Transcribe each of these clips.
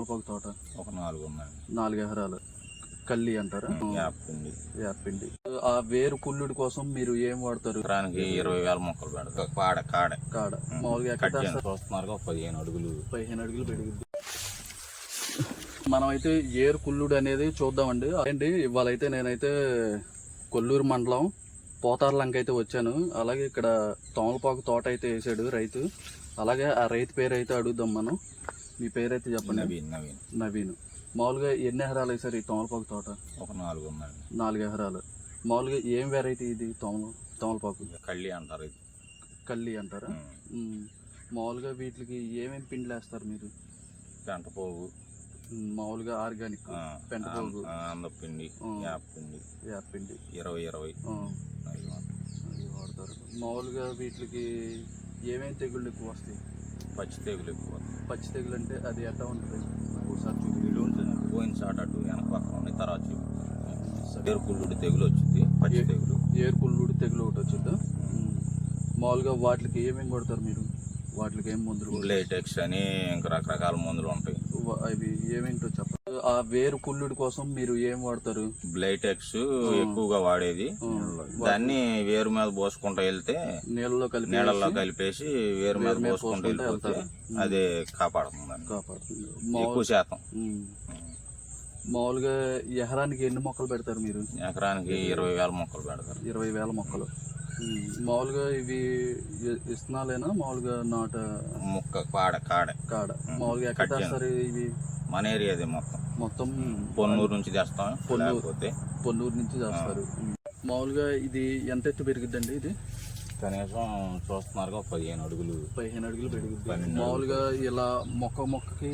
తమలపాకు తోట? ఒక నాలుగు ఉన్నాయి నాలుగు ఎకరాలు. కల్లి అంటారా? యాపిండి యాపిండి ఆ వేరు కుళ్ళుడి కోసం మీరు ఏం వాడతారు? ఎకరానికి ఇరవై వేల మొక్కలు పెడతాం కాడ. కాడ. కాడ మామూలుగా. చూస్తున్నారు పదిహేను అడుగులు. పదిహేను అడుగులు పెరిగింది మనం అయితే ఏరు కుళ్ళుడు అనేది చూద్దామండి. అండి ఇవాళైతే నేనైతే కొల్లూరు మండలం పోతార్లంక అయితే వచ్చాను. అలాగే ఇక్కడ తోమలపాకు తోట అయితే వేసాడు రైతు. అలాగే ఆ రైతు పేరు అయితే అడుగుదాం మనం. మీ పేరు అయితే చెప్పండి. నవీన్ నవీన్. నవీన్. మామూలుగా ఎన్ని ఎకరాలు వేసారు ఈ తోమలపాకు తోట? ఒక నాలుగు ఉన్నాయి నాలుగు ఎకరాలు. మామూలుగా ఏం వెరైటీ ఇది తోమల తోమలపాకు? కళ్ళి అంటారు ఇది. కల్లి అంటారా. మామూలుగా వీటికి ఏమేమి పిండిలు వేస్తారు మీరు? పెంట పోగు ఉమ్, మామూలుగా ఆర్గానిక్. ఆ, పెంట పోగు ఆ, అందపిండి ఆ. యాపిండి యాపిండి ఇరవై ఇరవై. అవి వాడతారు. మామూలుగా వీటికి ఏమేమి తెగుళ్ళు ఎక్కువ వస్తాయి? పచ్చి తెగులు ఎక్కువ పచ్చి తెగులు అంటే అది ఎట్లా ఉంటుంది ఒకసారి చూపి ఇల్లు ఉంటుంది పోయిన చాట్ అటు వెనక పక్కన ఉండి తర్వాత. ఎరుకుళ్ళు తెగులు వచ్చింది పచ్చి తెగులు ఏరుకుళ్ళుడు తెగులు ఒకటి వచ్చిందా. మామూలుగా వాటికి ఏమేమి కొడతారు మీరు వాటికి ఏం మందులు? లేటెక్స్ అని ఇంకా రకరకాల మందులు ఉంటాయి అవి ఏమేంటో చెప్పండి ఆ వేరు కుళ్ళుడి కోసం మీరు ఏం వాడతారు? బ్లైటెక్స్ ఎక్కువగా వాడేది. దాన్ని వేరు మీద పోసుకుంటూ వెళ్తే నీళ్ళలో కలిపి నీళ్ళల్లో కలిపేసి వేరు మీద పోసుకుంటూ వెళ్తారు. అదే కాపాడుతుంది కాపాడుతుంది. ఎక్కువ శాతం. మామూలుగా ఎకరానికి ఎన్ని మొక్కలు పెడతారు మీరు? ఎకరానికి ఇరవై వేల మొక్కలు పెడతారు. ఇరవై వేల మొక్కలు. మామూలుగా ఇవి ఇ- ఇత్తనాలేనా మామూలుగా నాట ముక్క కాడ కాడ. కాడ. మామూలుగా ఎక్కడ ఇవి? మన ఏరియాదే మొత్తం. మొత్తం పొన్నూరు నుంచి తెస్తాం. లేకపోతే పొన్నూరు నుంచి చేస్తారు ఉమ్. మామూలుగా ఇది ఎంత ఎత్తు పెరిగిద్దండి ఇది? కనీసం చూస్తున్నారు పదిహేను అడుగులు. పదిహేను అడుగులు పెరిగిద్ది. పన్నెండు మామూలుగా ఇలా మొక్క మొక్కకి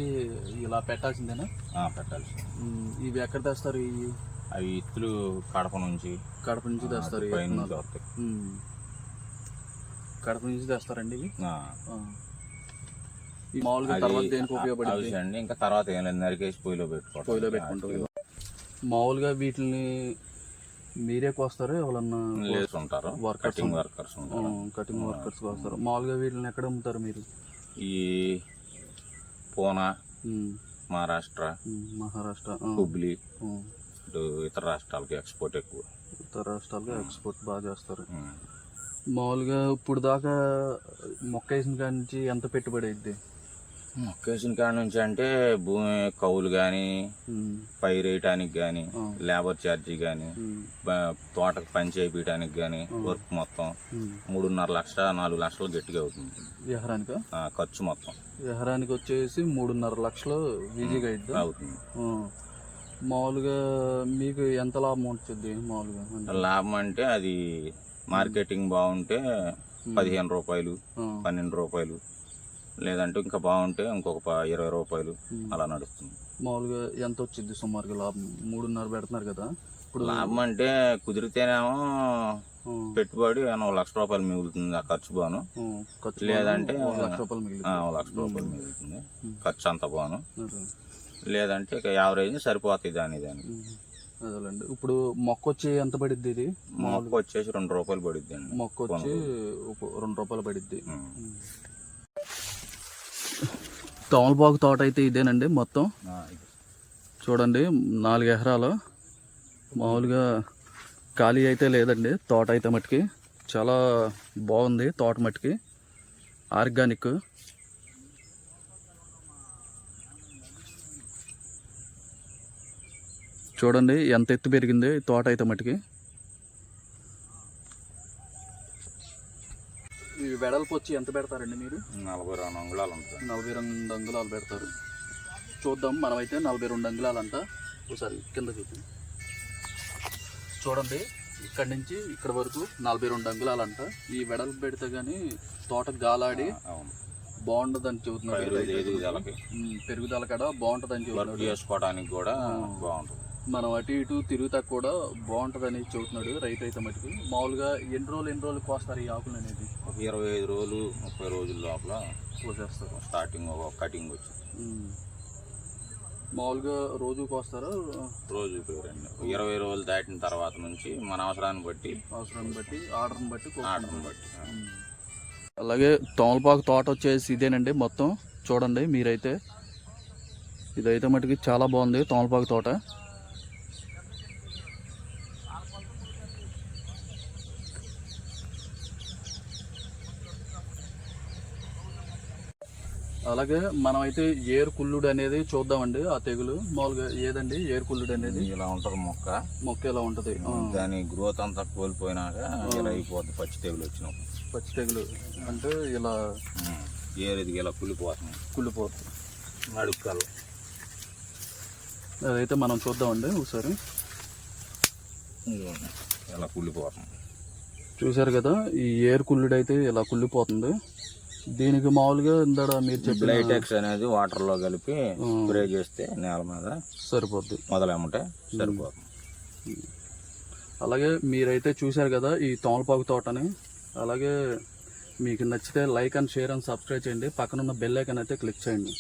ఇలా పెట్టాల్సిందేనా? ఆ, పెట్టాలి ఉమ్. ఇవి ఎక్కడ తెస్తారు ఇవి? అవి ఇత్తులు కడప నుంచి. కడప నుంచి తెస్తారు. కడప నుంచి తెస్తారండి ఇవి? మామూలుగా తర్వాత దేనికి ఉపయోగపడుతుంది అవసరండి ఇంకా తర్వాత ఏం లేదు నరికేసి పొయ్యిలో పెట్టుకోవడం పొయ్యిలో పెట్టుకుంటారు మామూలుగా వీటిని మీరే కోస్తారా ఎవరన్నా ఉంటారు Workers cutting. Workers cutting workers కోస్తారు మామూలుగా వీటిని ఎక్కడ అమ్ముతారు మీరు ఈ పూనా. మహారాష్ట్ర. మహారాష్ట్ర. హుబ్లీ. ఇటు ఇతర రాష్ట్రాలకి ఎక్స్పోర్ట్ ఎక్కువ ఇతర రాష్ట్రాలుగా ఎక్స్పోర్ట్ బాగా చేస్తారు. మామూలుగా ఇప్పుడు దాకా మొక్క వేసిన కాడి నుంచి ఎంత పెట్టుబడి అయింది మొక్కేసిన కాడ నుంచి అంటే భూమి కౌలు కానీ పైరు వేయటానికి కానీ. లేబర్ ఛార్జీ కానీ తోటకు పని చేయించడానికి కానీ వర్క్ మొత్తం మూడున్నర లక్ష నాలుగు లక్షలు గట్టిగా అవుతుంది. ఎకరానిక? ఆ, ఖర్చు మొత్తం. ఎకరానికి వచ్చేసి మూడున్నర లక్షలు ఈజీగా అయింది అవుతుంది. మామూలుగా మీకు ఎంత లాభం వచ్చింది మామూలుగా? లాభం అంటే అది మార్కెటింగ్ బాగుంటే పదిహేను రూపాయలు పన్నెండు రూపాయలు. లేదంటే ఇంకా బాగుంటే ఇంకొక ఇరవై రూపాయలు. అలా నడుస్తుంది. మామూలుగా ఎంత వచ్చింది సుమారుగా? లాభం మూడున్నర పెడుతున్నారు కదా. ఇప్పుడు లాభం అంటే కుదిరితేనేమో పెట్టుబడి ఒక లక్ష రూపాయలు మిగులుతుంది ఆ ఖర్చు బాను. లేదంటే లక్ష రూపాయలు మిగిలింది. ఆ, ఒక లక్ష రూపాయలు మిగులుతుంది. ఖర్చు అంత బాను. లేదంటే ఇక యావరేజ్ సరిపోతాయి దాని దానికి. ఉమ్. అదేలేండి. ఇప్పుడు మొక్క వచ్చి ఎంత పడిద్ది ఇది? మొక్క వచ్చేసి రెండు రూపాయలు పడుద్ది అండి మొక్క వచ్చి రెండు రూపాయలు పడిద్ది. తమలపాకు తోట అయితే ఇదేనండి మొత్తం. చూడండి నాలుగు ఎకరాలు. మామూలుగా ఖాళీ అయితే లేదండి తోట అయితే మట్టుకి. చాలా బాగుంది తోట మట్టుకి. ఆర్గానిక్. చూడండి ఎంత ఎత్తు పెరిగింది తోట అయితే మట్టుకి. ఈ వెడల్పు వచ్చి ఎంత పెడతారండి మీరు? నలభై రెండు అంగుళాలు ఉంటుంది. నలభై రెండు అంగుళాలు పెడతారు. చూద్దాం మనమైతే నలభై రెండు అంగుళాలు అంట ఒకసారి కింద చూద్దాం. చూడండి ఇక్కడి నుంచి ఇక్కడ వరకు నలభై రెండు అంగుళాలు అంట ఈ వెడల్పు పెడితే కానీ తోట గాలాడి అవును. బాగుండదని చెబుతున్నాడు. పెరుగుదల కాడ బాగుంటుందని చెబుతున్నాడు. చేసుకోవడానికి కూడా బాగుంటుంది. మనం అటు ఇటు తిరుగుతా కూడా బాగుంటుందని చెబుతున్నాడు రైతు అయితే మటుకు. మామూలుగా ఎన్ని రోజులు ఎన్ని రోజులు కోస్తారు ఈ ఆకులు అనేది ఇరవై ఐదు రోజులు ముప్పై రోజుల లోపల కోసేస్తారు. స్టార్టింగ్ ఒక కటింగ్ వచ్చింది. ఉమ్. మామూలుగా రోజు కోస్తారా? రోజు రెండు ఇరవై రోజులు దాటిన తర్వాత నుంచి మన అవసరాన్ని బట్టి అవసరాన్ని బట్టి ఆర్డర్ని బట్టి. ఆర్డర్ని బట్టి అలాగే తోమలపాకు తోట వచ్చేసి ఇదేనండి మొత్తం. చూడండి మీరైతే. ఇదైతే మటుకి చాలా బాగుంది తోమలపాకు తోట. అలాగే మనం అయితే ఏరు కుళ్ళుడు అనేది చూద్దామండి ఆ తెగులు. మామూలుగా ఏదండి? ఏరు కుళ్ళుడు అనేది? ఇలా ఉంటది మొక్క. మొక్క ఎలా ఉంటది. దాని గ్రోత్ అంతా కోల్పోయినాక ఇలా అయిపోద్ది పచ్చి తెగులు వచ్చినప్పుడు. పచ్చి తెగులు అంటే ఇలా ఉమ్. ఏరుది ఇలా కుళ్ళిపోతుంది. కుళ్ళిపోతుంది. అడుక్కలు అదైతే మనం చూద్దామండి ఒకసారి. ఇలా కుళ్ళిపోతుంది. చూశారు కదా ఈ ఏరు కుళ్ళుడు అయితే ఇలా కుళ్ళిపోతుంది. దీనికి మామూలుగా ఇందాడ మీరు చెప్పిన బ్లైటెక్స్ అనేది వాటర్లో కలిపి స్ప్రే చేస్తే నేల మీద సరిపోద్ది. మొదలెమ్మటే సరిపోతుంది అలాగే మీరైతే చూశారు కదా ఈ తోమలపాకు తోటని. అలాగే మీకు నచ్చితే like and share and subscribe చేయండి. పక్కనున్న బెల్ ఐకాన్ అయితే క్లిక్ చేయండి.